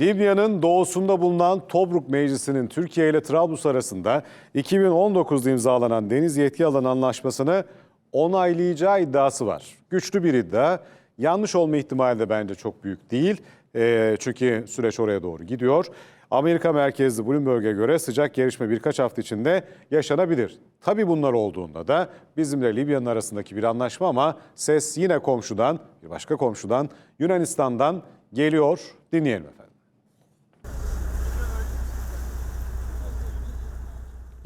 Libya'nın doğusunda bulunan Tobruk Meclisi'nin Türkiye ile Trablus arasında 2019'da imzalanan deniz yetki alanı anlaşmasını onaylayacağı iddiası var. Güçlü bir iddia. Yanlış olma ihtimali de bence çok büyük değil. Ee, çünkü süreç oraya doğru gidiyor. Amerika merkezli Bloomberg'e göre sıcak gelişme birkaç hafta içinde yaşanabilir. Tabii bunlar olduğunda da bizimle Libya'nın arasındaki bir anlaşma ama ses yine komşudan, bir başka komşudan Yunanistan'dan geliyor. Dinleyelim efendim.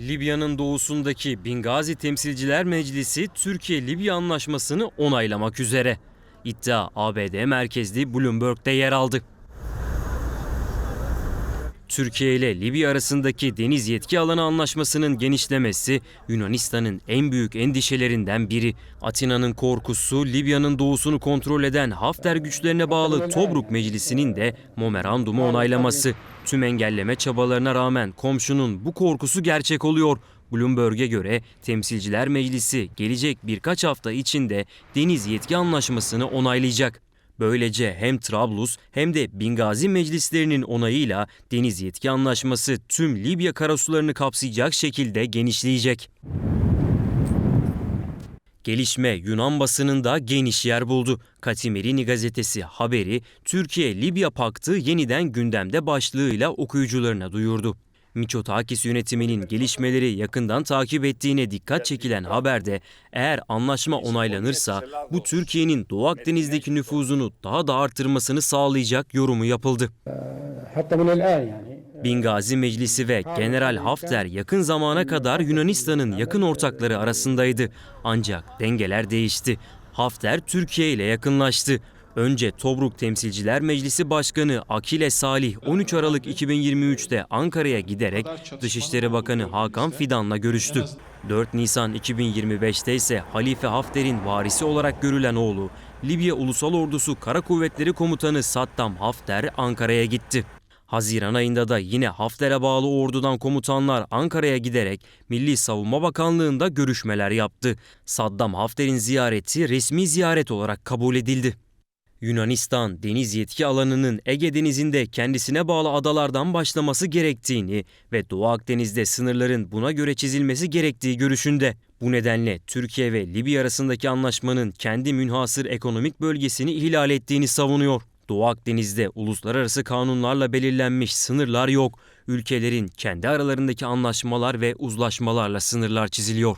Libya'nın doğusundaki Bingazi Temsilciler Meclisi Türkiye-Libya anlaşmasını onaylamak üzere. İddia ABD merkezli Bloomberg'de yer aldı. Türkiye ile Libya arasındaki deniz yetki alanı anlaşmasının genişlemesi Yunanistan'ın en büyük endişelerinden biri. Atina'nın korkusu Libya'nın doğusunu kontrol eden Hafter güçlerine bağlı Tobruk Meclisi'nin de memorandumu onaylaması. Tüm engelleme çabalarına rağmen komşunun bu korkusu gerçek oluyor. Bloomberg'e göre Temsilciler Meclisi gelecek birkaç hafta içinde deniz yetki anlaşmasını onaylayacak. Böylece hem Trablus hem de Bingazi meclislerinin onayıyla deniz yetki anlaşması tüm Libya karasularını kapsayacak şekilde genişleyecek. Gelişme Yunan basınında geniş yer buldu. Katimerini gazetesi haberi Türkiye-Libya paktı yeniden gündemde başlığıyla okuyucularına duyurdu. Miçotakis yönetiminin gelişmeleri yakından takip ettiğine dikkat çekilen haberde eğer anlaşma onaylanırsa bu Türkiye'nin Doğu Akdeniz'deki nüfuzunu daha da artırmasını sağlayacak yorumu yapıldı. Bingazi Meclisi ve General Hafter yakın zamana kadar Yunanistan'ın yakın ortakları arasındaydı. Ancak dengeler değişti. Hafter Türkiye ile yakınlaştı. Önce Tobruk Temsilciler Meclisi Başkanı Akile Salih 13 Aralık 2023'te Ankara'ya giderek Dışişleri Bakanı Hakan Fidan'la görüştü. 4 Nisan 2025'te ise Halife Hafter'in varisi olarak görülen oğlu Libya Ulusal Ordusu Kara Kuvvetleri Komutanı Saddam Hafter Ankara'ya gitti. Haziran ayında da yine Hafter'e bağlı ordudan komutanlar Ankara'ya giderek Milli Savunma Bakanlığı'nda görüşmeler yaptı. Saddam Hafter'in ziyareti resmi ziyaret olarak kabul edildi. Yunanistan deniz yetki alanının Ege Denizi'nde kendisine bağlı adalardan başlaması gerektiğini ve Doğu Akdeniz'de sınırların buna göre çizilmesi gerektiği görüşünde. Bu nedenle Türkiye ve Libya arasındaki anlaşmanın kendi münhasır ekonomik bölgesini ihlal ettiğini savunuyor. Doğu Akdeniz'de uluslararası kanunlarla belirlenmiş sınırlar yok. Ülkelerin kendi aralarındaki anlaşmalar ve uzlaşmalarla sınırlar çiziliyor.